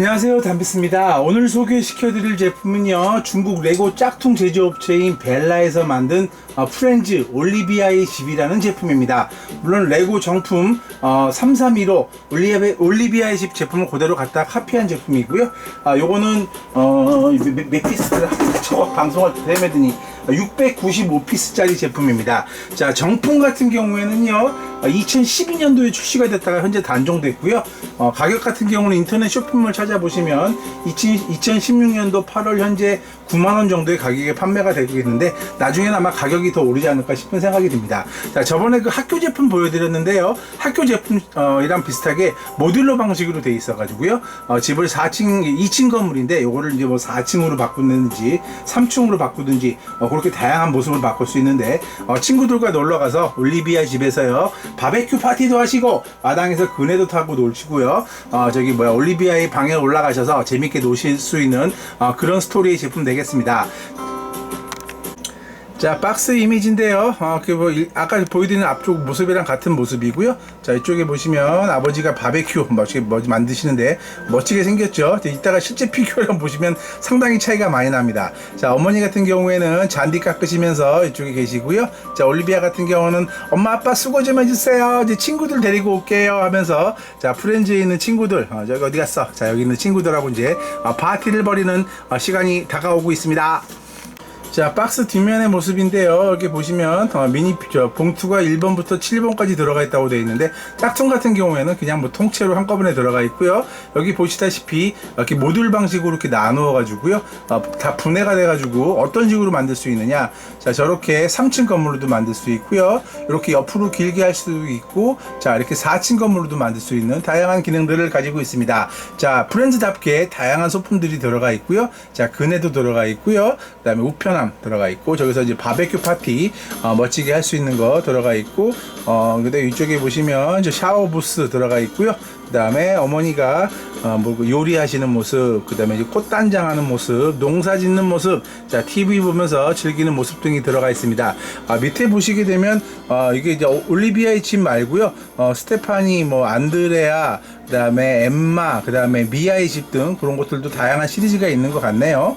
안녕하세요. 담비스입니다. 오늘 소개시켜드릴 제품은요 중국 레고 짝퉁 제조업체인 벨라에서 만든 어, 프렌즈 올리비아의 집이라는 제품입니다. 물론 레고 정품 어, 3315 올리비아, 올리비아의 집 제품을 그대로 갖다 카피한 제품이고요. 아, 요거는 어, 몇, 몇 피스를 저거 방송할 때 헤매더니 695피스짜리 제품입니다. 자, 정품 같은 경우에는요, 2012년도에 출시가 됐다가 현재 단종됐고요. 어, 가격 같은 경우는 인터넷 쇼핑몰 찾아보시면 2016년도 8월 현재 9만원 정도의 가격에 판매가 되고 있는데, 나중에는 아마 가격이 더 오르지 않을까 싶은 생각이 듭니다. 자, 저번에 그 학교 제품 보여드렸는데요. 학교 제품이랑 비슷하게 모듈러 방식으로 돼 있어가지고요. 어, 집을 4층, 2층 건물인데, 요거를 이제 뭐 4층으로 바꾸는지, 3층으로 바꾸든지, 어, 그렇게 다양한 모습을 바꿀 수 있는데 어, 친구들과 놀러 가서 올리비아 집에서요 바베큐 파티도 하시고 마당에서 그네도 타고 놀시고요 어, 저기 뭐야 올리비아의 방에 올라가셔서 재밌게 노실 수 있는 어, 그런 스토리의 제품 되겠습니다. 자 박스 이미지인데요. 어, 그뭐 아까 보여드리는 앞쪽 모습이랑 같은 모습이고요. 자 이쪽에 보시면 아버지가 바베큐 멋지게 뭐 만드시는데 멋지게 생겼죠? 이따가 실제 피규어랑 보시면 상당히 차이가 많이 납니다. 자 어머니 같은 경우에는 잔디 깎으시면서 이쪽에 계시고요. 자 올리비아 같은 경우는 엄마 아빠 수고 좀 해주세요. 이제 친구들 데리고 올게요 하면서 자 프렌즈에 있는 친구들 어, 저기 어디 갔어? 자 여기 있는 친구들하고 이제 어, 파티를 벌이는 어, 시간이 다가오고 있습니다 자 박스 뒷면의 모습인데요. 이렇게 보시면 어, 미니 저 봉투가 1번부터 7번까지 들어가 있다고 되어 있는데 짝퉁 같은 경우에는 그냥 뭐 통째로 한꺼번에 들어가 있고요. 여기 보시다시피 이렇게 모듈 방식으로 이렇게 나누어 가지고요. 어, 다 분해가 돼 가지고 어떤 식으로 만들 수 있느냐. 자 저렇게 3층 건물로도 만들 수 있고요. 이렇게 옆으로 길게 할 수도 있고 자 이렇게 4층 건물로도 만들 수 있는 다양한 기능들을 가지고 있습니다. 자 프렌즈답게 다양한 소품들이 들어가 있고요. 자 그네도 들어가 있고요. 그 다음에 우편 함 들어가 있고 저기서 이제 바베큐 파티 어, 멋지게 할 수 있는 거 들어가 있고 어 근데 이쪽에 보시면 이제 샤워 부스 들어가 있고요 그 다음에 어머니가 어, 뭐 요리하시는 모습, 그 다음에 이제 꽃단장 하는 모습, 농사 짓는 모습, 자 TV 보면서 즐기는 모습 등이 들어가 있습니다. 아, 밑에 보시게 되면 어, 이게 이제 올리비아의 집 말고요, 어, 스테파니, 뭐 안드레아, 그 다음에 엠마, 그 다음에 미아의 집 등 그런 것들도 다양한 시리즈가 있는 것 같네요.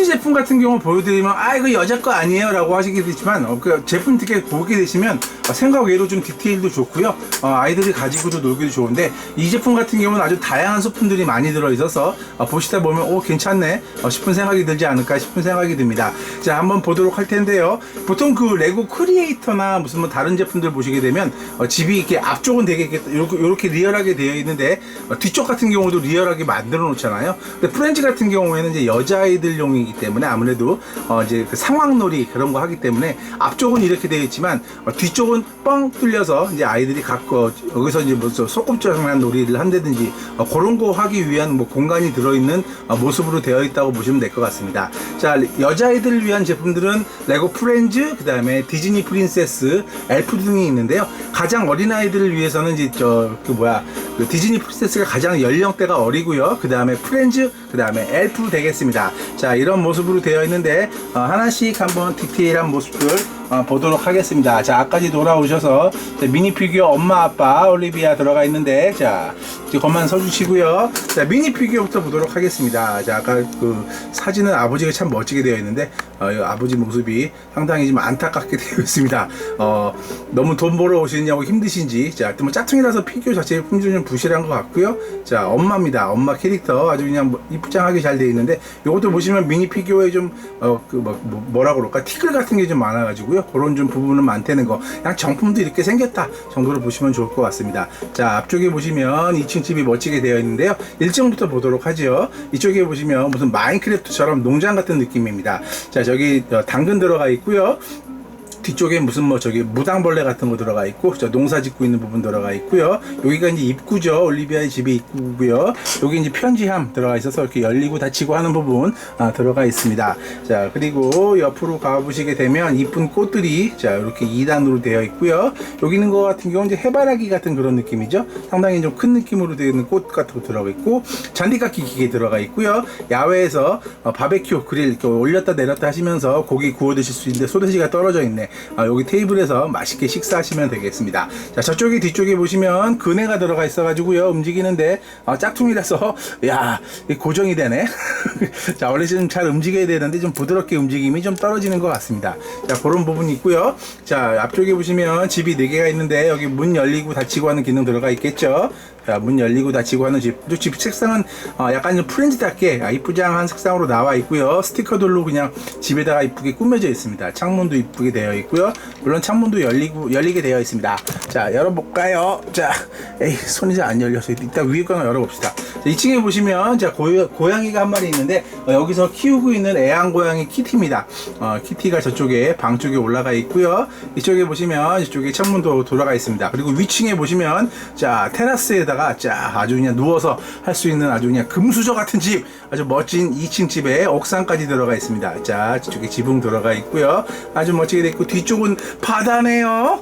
프렌즈 제품 같은 경우 보여드리면 아 이거 여자 거 아니에요 라고 하시게 되지만 어, 그 제품 이렇게 보게 되시면 어, 생각 외로 좀 디테일도 좋고요. 어, 아이들이 가지고도 놀기도 좋은데 이 제품 같은 경우는 아주 다양한 소품들이 많이 들어있어서 어, 보시다 보면 오 괜찮네 어, 싶은 생각이 들지 않을까 싶은 생각이 듭니다. 자 한번 보도록 할 텐데요. 보통 그 레고 크리에이터나 무슨 뭐 다른 제품들 보시게 되면 어, 집이 이렇게 앞쪽은 되게 이렇게, 이렇게, 리얼하게 되어 있는데 어, 뒤쪽 같은 경우도 리얼하게 만들어 놓잖아요. 근데 프렌즈 같은 경우에는 이제 여자아이들용이기 때문에 아무래도 어, 이제 그 상황놀이 그런 거 하기 때문에 앞쪽은 이렇게 되어 있지만 어, 뒤쪽은 뻥 뚫려서 이제 아이들이 갖고 여기서 이제 무슨 소꿉장난 놀이를 한다든지 어, 그런 거 하기 위한 뭐 공간이 들어있는 어, 모습으로 되어 있다고 보시면 될 것 같습니다. 자 여자아이들을 위한 제품들은 레고 프렌즈 그 다음에 디즈니 프린세스 엘프 등이 있는데요. 가장 어린 아이들을 위해서는 이제 저 그 뭐야 그 디즈니 프린세스가 가장 연령대가 어리고요. 그 다음에 프렌즈 그 다음에 엘프 되겠습니다. 자 이런 모습으로 되어 있는데 어, 하나씩 한번 디테일한 모습을 어, 보도록 하겠습니다. 자, 아까지 돌아오셔서 자, 미니 피규어 엄마 아빠 올리비아 들어가 있는데 자, 그것만 서주시고요. 자, 미니 피규어부터 보도록 하겠습니다. 자, 아까 그 사진은 아버지가 참 멋지게 되어 있는데 어, 이 아버지 모습이 상당히 좀 안타깝게 되어 있습니다. 어, 너무 돈 벌어 오시느냐고 힘드신지 자, 뭐 짝퉁이라서 피규어 자체의 품질 이좀 부실한 것 같고요. 자, 엄마입니다. 엄마 캐릭터 아주 그냥 뭐 이쁘장하게 잘 되어 있는데 이것도 보시면 미니 피규어에 좀 어, 그 뭐, 뭐, 뭐라 그럴까 티끌 같은 게 좀 많아가지고요. 그런 좀 부분은 많다는 거. 그냥 정품도 이렇게 생겼다 정도로 보시면 좋을 것 같습니다. 자, 앞쪽에 보시면 2층 집이 멋지게 되어 있는데요. 1층부터 보도록 하죠. 이쪽에 보시면 무슨 마인크래프트처럼 농장 같은 느낌입니다. 자, 저기 어, 당근 들어가 있고요. 뒤쪽에 무슨 뭐 저기 무당벌레 같은 거 들어가 있고 저 농사 짓고 있는 부분 들어가 있고요. 여기가 이제 입구죠. 올리비아의 집의 입구고요. 여기 이제 편지함 들어가 있어서 이렇게 열리고 닫히고 하는 부분 아, 들어가 있습니다. 자 그리고 옆으로 가보시게 되면 이쁜 꽃들이 자 이렇게 2단으로 되어 있고요. 여기 있는 거 같은 경우는 이제 해바라기 같은 그런 느낌이죠. 상당히 좀 큰 느낌으로 되어 있는 꽃 같은 거 들어가 있고 잔디깎기 기계 들어가 있고요. 야외에서 어, 바베큐 그릴 이렇게 올렸다 내렸다 하시면서 고기 구워 드실 수 있는데 소세지가 떨어져 있네. 아, 여기 테이블에서 맛있게 식사하시면 되겠습니다. 자, 저쪽에 뒤쪽에 보시면 그네가 들어가 있어가지고요. 움직이는데 아, 짝퉁이라서 야 고정이 되네. 자, 원래 좀 잘 움직여야 되는데 좀 부드럽게 움직임이 좀 떨어지는 것 같습니다. 자, 그런 부분이 있고요. 자, 앞쪽에 보시면 집이 4개가 있는데 여기 문 열리고 닫히고 하는 기능 들어가 있겠죠. 자, 문 열리고 닫히고 하는 집. 또집 색상은 어, 약간 좀 프렌즈답게 아, 이쁘장한 색상으로 나와 있고요. 스티커들로 그냥 집에다가 이쁘게 꾸며져 있습니다. 창문도 이쁘게 되어 있고요. 물론 창문도 열리고 열리게 되어 있습니다. 자, 열어볼까요? 자, 에이 손이 잘 안 열려서 이따 위에 거는 열어봅시다. 자, 2층에 보시면 자 고, 고양이가 한 마리 있는데 어, 여기서 키우고 있는 애완 고양이 키티입니다. 어, 키티가 저쪽에 방 쪽에 올라가 있고요. 이쪽에 보시면 이쪽에 창문도 돌아가 있습니다. 그리고 위층에 보시면 자 테라스에 다가 자 아주 그냥 누워서 할 수 있는 아주 그냥 금수저 같은 집 아주 멋진 2층 집에 옥상까지 들어가 있습니다. 자 저쪽에 지붕 들어가 있고요. 아주 멋지게 돼 있고 뒤쪽은 바다네요.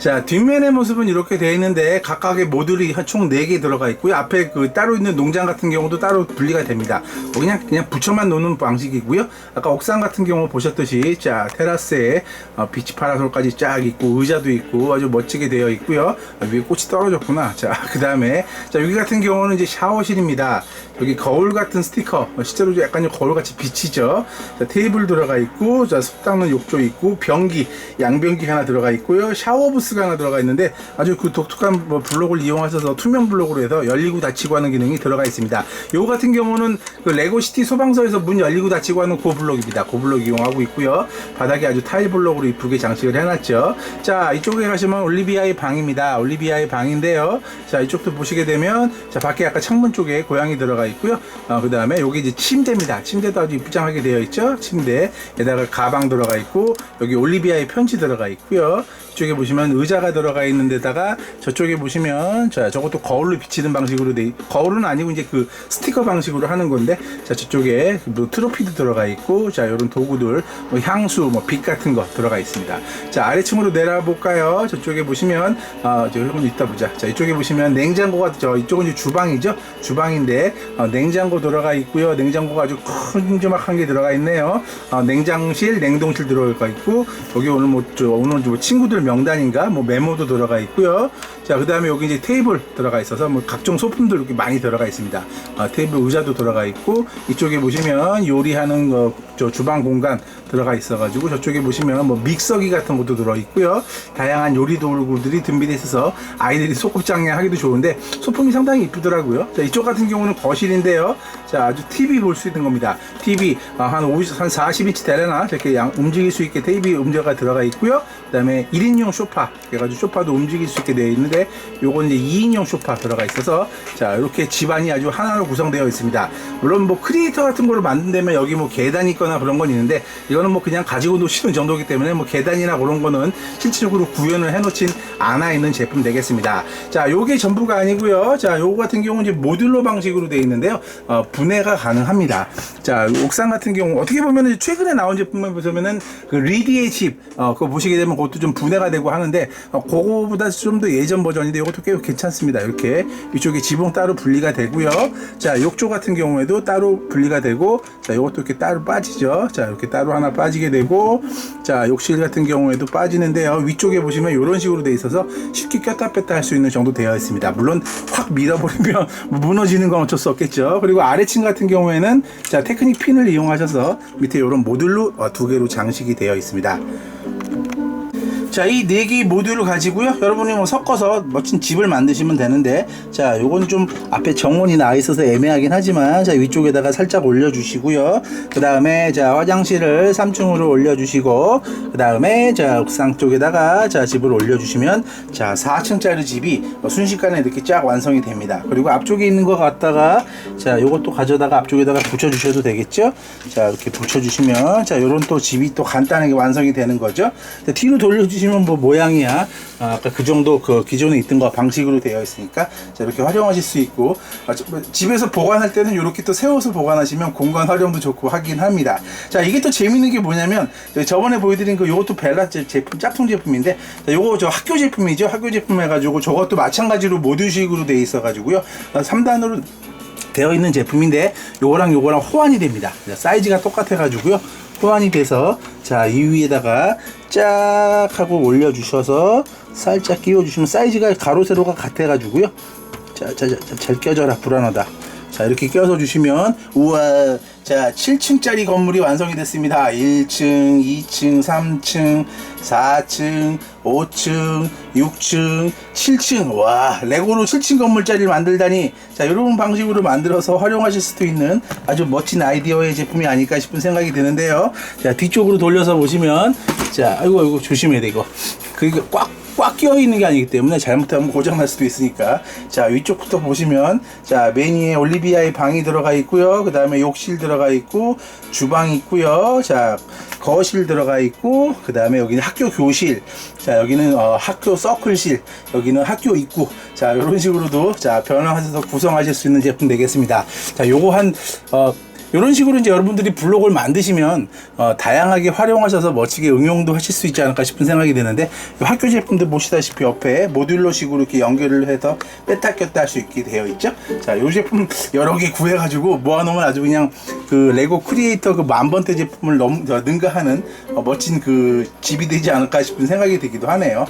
자 뒷면의 모습은 이렇게 되어 있는데 각각의 모듈이 한총 4개 들어가 있고요. 앞에 그 따로 있는 농장 같은 경우도 따로 분리가 됩니다. 뭐 그냥 그냥 붙여만 놓는 방식이고요. 아까 옥상 같은 경우 보셨듯이 자 테라스에 어, 비치 파라솔까지 쫙 있고 의자도 있고 아주 멋지게 되어 있고요. 아, 위에 꽃이 떨어졌구나. 자 그 다음에 자 여기 같은 경우는 이제 샤워실입니다. 여기 거울 같은 스티커. 어, 실제로 약간 거울 같이 비치죠. 자, 테이블 들어가 있고 자속 닦는 욕조 있고 변기 양변기 하나 들어가 있고요. 샤워 부스 가 하나 들어가 있는데 아주 그 독특한 뭐 블록을 이용하셔서 투명 블록으로 해서 열리고 닫히고 하는 기능이 들어가 있습니다. 요 같은 경우는 그 레고시티 소방서에서 문 열리고 닫히고 하는 그 블록입니다. 그 블록 이용하고 있고요. 바닥에 아주 타일 블록으로 이쁘게 장식을 해놨죠. 자 이쪽에 가시면 올리비아의 방입니다. 올리비아의 방인데요. 자 이쪽도 보시게 되면 자 밖에 아까 창문 쪽에 고양이 들어가 있고요. 어, 그 다음에 여기 이제 침대입니다. 침대도 아주 이쁘장하게 되어 있죠? 침대에다가 가방 들어가 있고 여기 올리비아의 편지 들어가 있고요 이쪽에 보시면 의자가 들어가 있는 데다가 저쪽에 보시면 자 저것도 거울로 비치는 방식으로 돼 있- 거울은 아니고 이제 그 스티커 방식으로 하는 건데 자 저쪽에 뭐 트로피도 들어가 있고 자 이런 도구들 뭐 향수 뭐 빛 같은 거 들어가 있습니다. 자 아래층으로 내려가 볼까요? 저쪽에 보시면 아저 여러분 이따 보자. 자 이쪽에 보시면 냉장고가 저 이쪽은 이제 주방이죠? 주방인데 어, 냉장고 들어가 있고요. 냉장고가 아주 큼지막한 게 들어가 있네요. 어, 냉장실 냉동실 들어가 있고 여기 오늘 뭐 저, 오늘 뭐 친구들 명단인가? 뭐 메모도 들어가 있고요. 자 그 다음에 여기 이제 테이블 들어가 있어서 뭐 각종 소품들 이렇게 많이 들어가 있습니다. 어, 테이블 의자도 들어가 있고 이쪽에 보시면 요리하는 거, 저 주방 공간 들어가 있어가지고 저쪽에 보시면 뭐 믹서기 같은 것도 들어 있고요. 다양한 요리 도구들이 준비되어 있어서 아이들이 소꿉장냥 하기도 좋은데 소품이 상당히 이쁘더라고요. 자 이쪽 같은 경우는 거실인데요. 자 아주 TV 볼 수 있는 겁니다. TV 아, 한 50, 한 40인치 되려나 이렇게 양, 움직일 수 있게 TV 음저가 들어가 있고요. 그 다음에 1인 용 소파. 그래가지고 소파도 움직일 수 있게 되어 있는데 요건 이제 2인용 소파 들어가 있어서 자 이렇게 집안이 아주 하나로 구성되어 있습니다. 물론 뭐 크리에이터 같은 거를 만든다면 여기 뭐 계단이 있거나 그런 건 있는데 이거는 뭐 그냥 가지고 노시는 정도이기 때문에 뭐 계단이나 그런 거는 실질적으로 구현을 해놓진 않아 있는 제품 되겠습니다. 자 요게 전부가 아니고요. 자 요거 같은 경우는 이제 모듈러 방식으로 되어 있는데요. 어, 분해가 가능합니다. 자 옥상 같은 경우 어떻게 보면은 최근에 나온 제품을 보시면은 그 리디의 집 어, 그거 보시게 되면 그것도 좀 분해 가 되고 하는데 어, 그거보다 좀 더 예전 버전인데 이것도 꽤 괜찮습니다. 이렇게 이쪽에 지붕 따로 분리가 되고요. 자 욕조 같은 경우에도 따로 분리가 되고 자 이것도 이렇게 따로 빠지죠. 자 이렇게 따로 하나 빠지게 되고 자 욕실 같은 경우에도 빠지는데요. 위쪽에 보시면 이런 식으로 돼 있어서 쉽게 꼈다 뺐다 할 수 있는 정도 되어 있습니다. 물론 확 밀어버리면 무너지는 건 어쩔 수 없겠죠. 그리고 아래층 같은 경우에는 자 테크닉 핀을 이용하셔서 밑에 이런 모듈로 어, 두 개로 장식이 되어 있습니다 자, 이 네 개의 모듈을 가지고요. 여러분이 뭐 섞어서 멋진 집을 만드시면 되는데, 자, 요건 좀 앞에 정원이 나와 있어서 애매하긴 하지만, 자, 위쪽에다가 살짝 올려주시고요. 그 다음에, 자, 화장실을 3층으로 올려주시고, 그 다음에, 자, 옥상 쪽에다가, 자, 집을 올려주시면, 자, 4층짜리 집이 순식간에 이렇게 쫙 완성이 됩니다. 그리고 앞쪽에 있는 거 갖다가, 자, 요것도 가져다가 앞쪽에다가 붙여주셔도 되겠죠? 자, 이렇게 붙여주시면, 자, 요런 또 집이 또 간단하게 완성이 되는 거죠. 자, 뒤로 돌려주시 면뭐 모양이야. 아, 아까 그 정도 그 기존에 있던 거 방식으로 되어 있으니까 자, 이렇게 활용하실 수 있고 아, 저, 뭐, 집에서 보관할 때는 이렇게 또 세워서 보관하시면 공간 활용도 좋고 하긴 합니다. 자, 이게 또 재밌는 게 뭐냐면 저번에 보여드린 그 요것도 벨라 제- 제품 짝퉁 제품인데 자, 요거 저 학교 제품이죠. 학교 제품 해가지고 저것도 마찬가지로 모듈식으로 돼 있어가지고요. 3단으로 되어 있는 제품인데 요거랑 요거랑 호환이 됩니다. 자, 사이즈가 똑같아 가지고요. 호환이 돼서 자 이 위에다가 쫙 하고 올려주셔서 살짝 끼워주시면 사이즈가 가로 세로가 같아가지고요. 자자잘 껴져라 불안하다. 자 이렇게 껴서 주시면 우와 자 7층짜리 건물이 완성이 됐습니다. 1층 2층 3층 4층 5층 6층 7층. 와 레고로 7층 건물짜리를 만들다니. 자 이런 방식으로 만들어서 활용하실 수도 있는 아주 멋진 아이디어의 제품이 아닐까 싶은 생각이 드는데요. 자 뒤쪽으로 돌려서 보시면 자 아이고 아이고 조심해야 돼 이거. 그게 꽉 꽉 끼어 있는 게 아니기 때문에 잘못하면 고장 날 수도 있으니까. 자 위쪽부터 보시면 자 메뉴에 올리비아의 방이 들어가 있고요. 그 다음에 욕실 들어가 있고 주방 있고요. 자 거실 들어가 있고 그 다음에 여기는 학교 교실. 자 여기는 어, 학교 서클실. 여기는 학교 입구. 자 이런 식으로도 자 변화하셔서 구성하실 수 있는 제품 되겠습니다. 자 요거 한 어, 이런 식으로 이제 여러분들이 블록을 만드시면 어, 다양하게 활용하셔서 멋지게 응용도 하실 수 있지 않을까 싶은 생각이 드는데 이 학교 제품들 보시다시피 옆에 모듈러식으로 이렇게 연결을 해서 뺐다 꼈다 할 수 있게 되어 있죠. 자, 이 제품 여러 개 구해가지고 모아놓으면 아주 그냥 그 레고 크리에이터 그 만번대 제품을 넘 어, 능가하는 어, 멋진 그 집이 되지 않을까 싶은 생각이 들기도 하네요.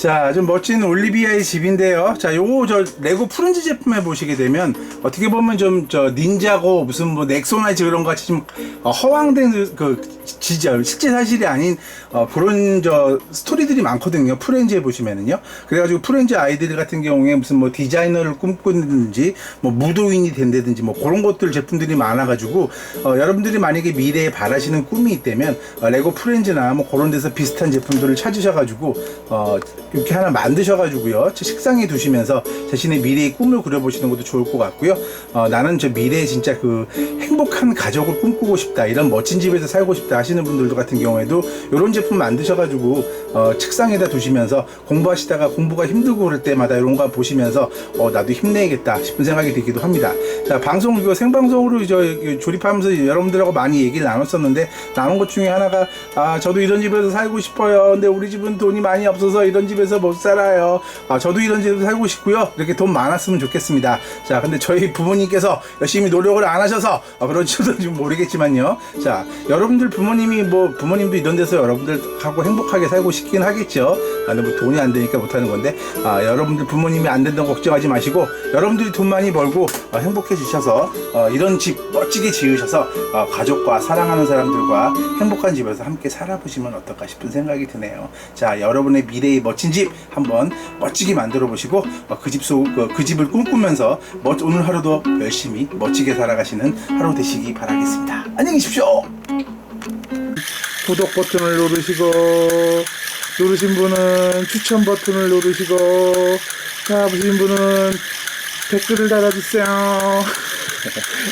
자, 좀 멋진 올리비아의 집인데요. 자, 요거 저 레고 프렌즈 제품에 보시게 되면 어떻게 보면 좀 저 닌자고 무슨 뭐 넥소나이즈 그런 것 같이 좀 어, 허황된 그- 그 진짜 실제 사실이 아닌 어, 그런 저 스토리들이 많거든요. 프렌즈에 보시면은요. 그래가지고 프렌즈 아이들 같은 경우에 무슨 뭐 디자이너를 꿈꾸는지 뭐 무도인이 된다든지 뭐 그런 것들 제품들이 많아가지고 어, 여러분들이 만약에 미래에 바라시는 꿈이 있다면 어, 레고 프렌즈나 뭐 그런 데서 비슷한 제품들을 찾으셔가지고 어, 이렇게 하나 만드셔가지고요. 식상에 두시면서 자신의 미래의 꿈을 그려보시는 것도 좋을 것 같고요. 어, 나는 저 미래에 진짜 그 행복한 가족을 꿈꾸고 싶다 이런 멋진 집에서 살고 싶다 하시는 분들도 같은 경우에도 이런 제품 만드셔가지고 어, 책상에다 두시면서 공부하시다가 공부가 힘들고 그럴 때마다 이런 거 보시면서 어, 나도 힘내야겠다 싶은 생각이 들기도 합니다. 자 방송 이거 생방송으로 저 조립하면서 여러분들하고 많이 얘기를 나눴었는데 나눈 것 중에 하나가 아 저도 이런 집에서 살고 싶어요. 근데 우리 집은 돈이 많이 없어서 이런 집에 서 못 살아요. 아 저도 이런 집에서 살고 싶고요. 이렇게 돈 많았으면 좋겠습니다. 자 근데 저희 부모님께서 열심히 노력을 안 하셔서 어, 그런지도 좀 모르겠지만요. 자 여러분들 부모님이 뭐 부모님도 이런 데서 여러분들하고 행복하게 살고 싶긴 하겠죠. 아, 근데 뭐 돈이 안 되니까 못 하는 건데. 아, 여러분들 부모님이 안 된다고 걱정하지 마시고 여러분들이 돈 많이 벌고 어, 행복해지셔서 어, 이런 집 멋지게 지으셔서 어, 가족과 사랑하는 사람들과 행복한 집에서 함께 살아보시면 어떨까 싶은 생각이 드네요. 자, 여러분의 미래의 멋진 집 한번 멋지게 만들어 보시고 어, 그집 속, 그, 그 집을 꿈꾸면서 멋, 오늘 하루도 열심히 멋지게 살아가시는 하루 되시기 바라겠습니다. 안녕히 계십시오. 구독 버튼을 누르시고 누르신 분은 추천 버튼을 누르시고 자 보신 분은 댓글을 달아주세요